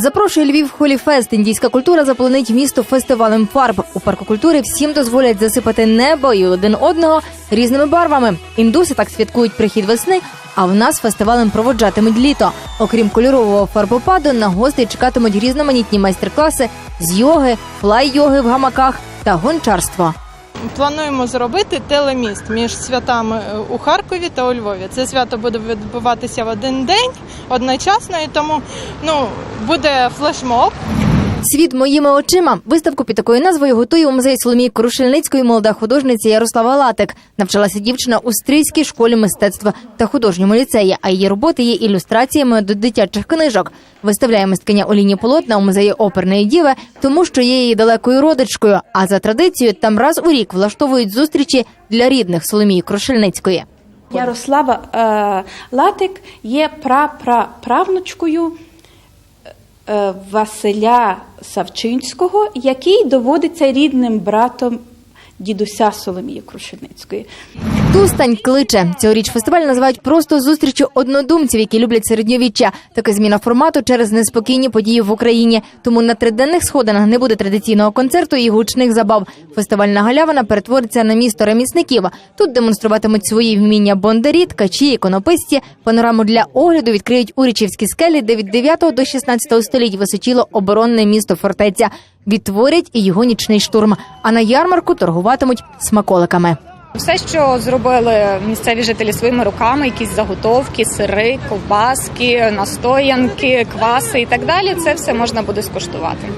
Запрошує Львів Холіфест. Індійська культура заполонить місто фестивалем фарб. У парку культури всім дозволять засипати небо і один одного різними барвами. Індуси так святкують прихід весни. А в нас фестивалем проводжатимуть літо. Окрім кольорового фарбопаду, на гостей чекатимуть різноманітні майстер-класи з йоги, флай-йоги в гамаках та гончарства. Плануємо зробити телеміст між святами е, у Харкові та у Львові. Це свято буде відбуватися в один день одночасно, і тому ну буде флешмоб. Світ моїми очима. Виставку під такою назвою готує у музеї Соломії Крушельницької молода художниця Ярослава Латик. Навчалася дівчина у стрийській школі мистецтва та художньому ліцеї. А її роботи є ілюстраціями до дитячих книжок. Виставляє мисткиня Оліні Полотна у музеї оперної діви, тому що є її далекою родичкою. А за традицією там раз у рік влаштовують зустрічі для рідних Соломії Крушельницької. Ярослава е, Латик є прапраправнучкою Василя Савчинського, який доводиться рідним братом дідуся Соломії Крушельницької. Тустань кличе. Цьогоріч фестиваль називають просто зустрічю однодумців, які люблять середньовіччя. Така зміна формату через неспокійні події в Україні. Тому на триденних сходинах не буде традиційного концерту і гучних забав. Фестивальна галявина перетвориться на місто ремісників. Тут демонструватимуть свої вміння бондарі, ткачі, іконописці. Панораму для огляду відкриють Урічівські скелі, де від 9 до 16 століть височіло оборонне місто фортеця. Відтворять і його нічний штурм. А на ярмарку торгуватимуть смаколиками. Все, що зробили місцеві жителі своїми руками, якісь заготовки, сири, ковбаски, настоянки, кваси і так далі. Це все можна буде скуштувати.